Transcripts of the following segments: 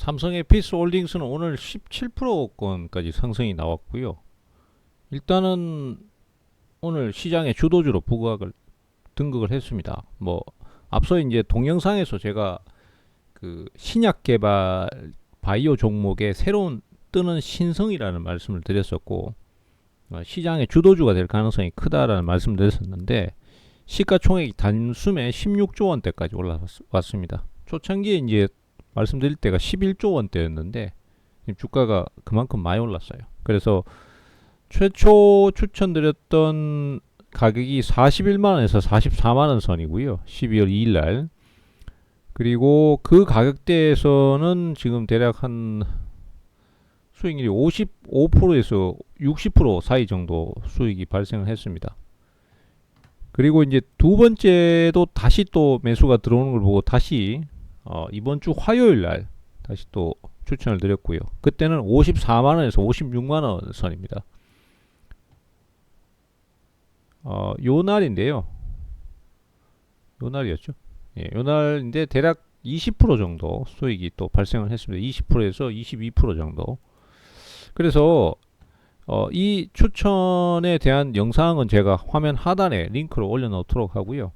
삼성의 피스홀딩스는 오늘 17%권까지 상승이 나왔고요. 일단은 오늘 시장의 주도주로 부각을 등극을 했습니다. 뭐 앞서 이제 동영상에서 제가 그 신약 개발 바이오 종목의 새로운 뜨는 신성이라는 말씀을 드렸었고 어, 시장의 주도주가 될 가능성이 크다라는 말씀을 드렸었는데 시가총액이 단숨에 16조 원대까지 올라왔습니다. 초창기에 이제 말씀드릴 때가 11조 원대였는데 주가가 그만큼 많이 올랐어요. 그래서 최초 추천드렸던 가격이 41만 원에서 44만 원 선이고요. 12월 2일 날. 그리고 그 가격대에서는 지금 대략 한 수익률이 55%에서 60% 사이 정도 수익이 발생을 했습니다. 그리고 이제 두 번째도 다시 또 매수가 들어오는 걸 보고 다시 어, 이번 주 화요일 날 다시 또 추천을 드렸고요. 그때는 54만 원에서 56만 원 선입니다. 어, 요 날인데요. 요 날이었죠. 예, 요 날인데 대략 20% 정도 수익이 또 발생을 했습니다. 20%에서 22% 정도. 그래서 어, 이 추천에 대한 영상은 제가 화면 하단에 링크로 올려놓도록 하고요.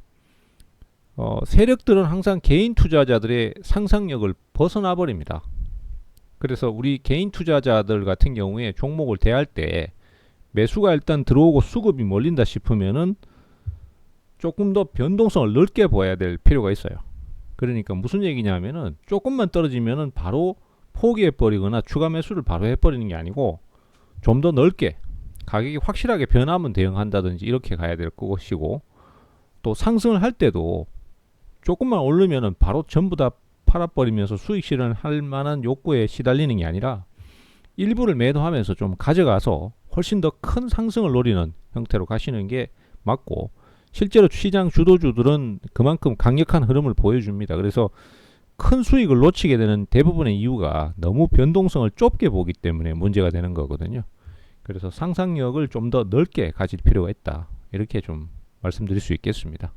어, 세력들은 항상 개인 투자자들의 상상력을 벗어나 버립니다. 그래서 우리 개인 투자자들 같은 경우에 종목을 대할 때 매수가 일단 들어오고 수급이 몰린다 싶으면은 조금 더 변동성을 넓게 보아야 될 필요가 있어요. 그러니까 무슨 얘기냐면은 조금만 떨어지면은 바로 포기해 버리거나 추가 매수를 바로 해 버리는 게 아니고 좀 더 넓게 가격이 확실하게 변하면 대응한다든지 이렇게 가야 될 것이고 또 상승을 할 때도 조금만 오르면은 바로 전부 다 팔아버리면서 수익 실현할 만한 욕구에 시달리는 게 아니라 일부를 매도하면서 좀 가져가서 훨씬 더 큰 상승을 노리는 형태로 가시는 게 맞고 실제로 시장 주도주들은 그만큼 강력한 흐름을 보여줍니다. 그래서 큰 수익을 놓치게 되는 대부분의 이유가 너무 변동성을 좁게 보기 때문에 문제가 되는 거거든요. 그래서 상상력을 좀 더 넓게 가질 필요가 있다. 이렇게 좀 말씀드릴 수 있겠습니다.